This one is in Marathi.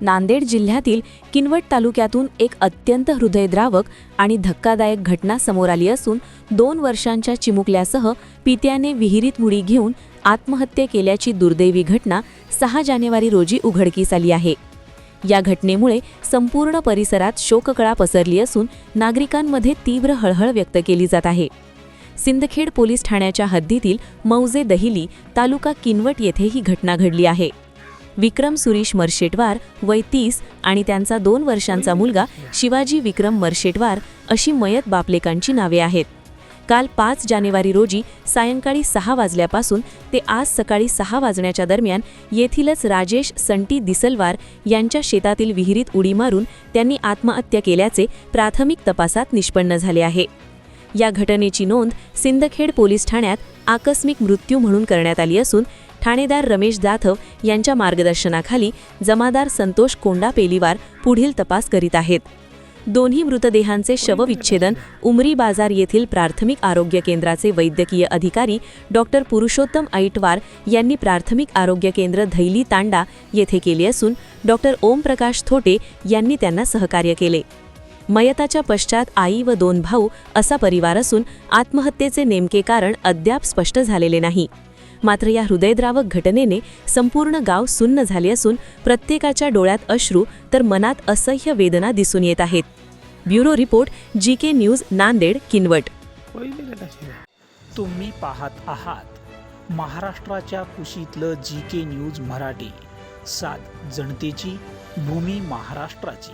नांदेड जिल्ह्यातील किनवट तालुक्यातून एक अत्यंत हृदयद्रावक आणि धक्कादायक घटना समोर आली असून दोन वर्षांच्या चिमुकल्यासह पित्याने विहिरीत मुडी घेऊन आत्महत्या केल्याची दुर्दैवी घटना सहा जानेवारी रोजी उघडकीस आली आहे. या घटनेमुळे संपूर्ण परिसरात शोककळा पसरली असून नागरिकांमध्ये तीव्र हळहळ व्यक्त केली जात आहे. सिंदखेड पोलीस ठाण्याच्या हद्दीतील मौजे दहिली तालुका किनवट येथे ही घटना घडली आहे. विक्रम सुरेश मर्शेटवार वय तीस आणि त्यांचा दोन वर्षांचा मुलगा शिवाजी विक्रम मर्शेटवार अशी मयत बापलेकांची नावे आहेत. काल पाच जानेवारी रोजी सायंकाळी सहा वाजल्यापासून ते आज सकाळी सहा वाजण्याच्या दरम्यान येथीलच राजेश संटी दिसलवार यांच्या शेतातील विहिरीत उडी मारून त्यांनी आत्महत्या केल्याचे प्राथमिक तपासात निष्पन्न झाले आहे. या घटनेची नोंद सिंदखेड पोलीस ठाण्यात आकस्मिक मृत्यू म्हणून करण्यात आली असून ठाणेदार रमेश जाधव यांच्या मार्गदर्शनाखाली जमादार संतोष कोंडा पेलीवार पुढील तपास करीत आहेत. दोन्ही मृतदेहांचे शवविच्छेदन उमरी बाजार येथील प्राथमिक आरोग्य केंद्राचे वैद्यकीय अधिकारी डॉक्टर पुरुषोत्तम ऐटवार यांनी प्राथमिक आरोग्य केंद्र धैली तांडा येथे केले असून डॉक्टर ओमप्रकाश थोटे यांनी त्यांना सहकार्य केले. मयताच्या पश्चात आई व दोन भाऊ असा परिवार असून आत्महत्येचे नेमके कारण अद्याप स्पष्ट झालेले नाही. मात्र या हृदयद्रावक घटनेने संपूर्ण गाव सुन्न झाले असून प्रत्येकाच्या डोळ्यात अश्रू तर मनात असह्य वेदना दिसून येत आहेत. Bureau report G K news Nanded Kinwat. तुम्ही पाहत आहात महाराष्ट्राच्या कुशीतलं जी के न्यूज मराठी. सात जनतेची भूमी महाराष्ट्राची.